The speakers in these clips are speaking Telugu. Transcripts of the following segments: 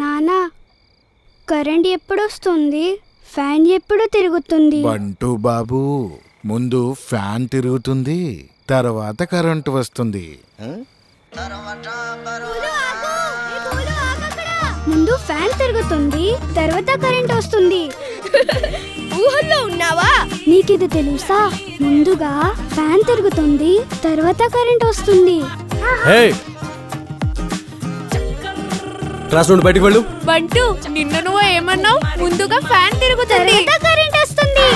నానా కరెంట్ ఎప్పుడు వస్తుంది ఫ్యాన్ ఎప్పుడు తిరుగుతుంది? బంటు బాబు ముందు ఫ్యాన్ తిరుగుతుంది తర్వాత కరెంటు వస్తుంది. ముందు ఫ్యాన్ తిరుగుతుంది తర్వాత కరెంట్ వస్తుంది. ఊహల్లో ఉన్నావా? నీకిది తెలుసా? ముందుగా ఫ్యాన్ తిరుగుతుంది తర్వాత కరెంట్ వస్తుంది. హే క్లాస్ నుండి బయటికి వెళ్ళు. బంటు నిన్న నువ్వు ఏమన్నావు? ముందుగా ఫ్యాన్ తిరుగుతుంది. తర్వాత కరెంట్ వస్తుంది.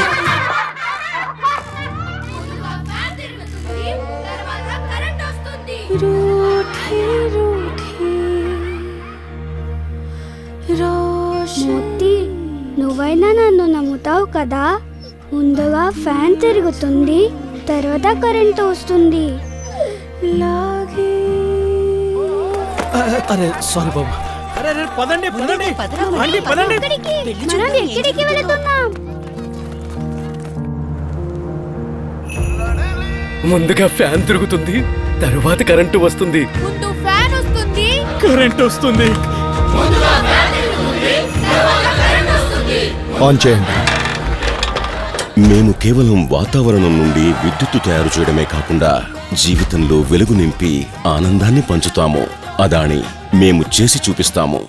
మూర్తి నువ్వైనా నన్ను నమ్ముతావు కదా? ముందుగా ఫ్యాన్ తిరుగుతుంది తర్వాత కరెంట్ వస్తుంది. అరే సారీ బాబు. అరే అరే, పదండి పదండి. రండి, పదండి. ఎక్కడికి? మనం ఎక్కడికి వెళుతున్నాం ముందుగా ఫ్యాన్ తిరుగుతుంది తరువాత కరెంటు వస్తుంది. ముందు ఫ్యాన్ వస్తుంది. కరెంట్ వస్తుంది. ఆన్ చేయండి. మేము కేవలం వాతావరణం నుండి విద్యుత్తు తయారు చేయడమే కాకుండా జీవితంలో వెలుగు నింపి ఆనందాన్ని పంచుతాము. అదాని మేము చేసి చూపిస్తాము.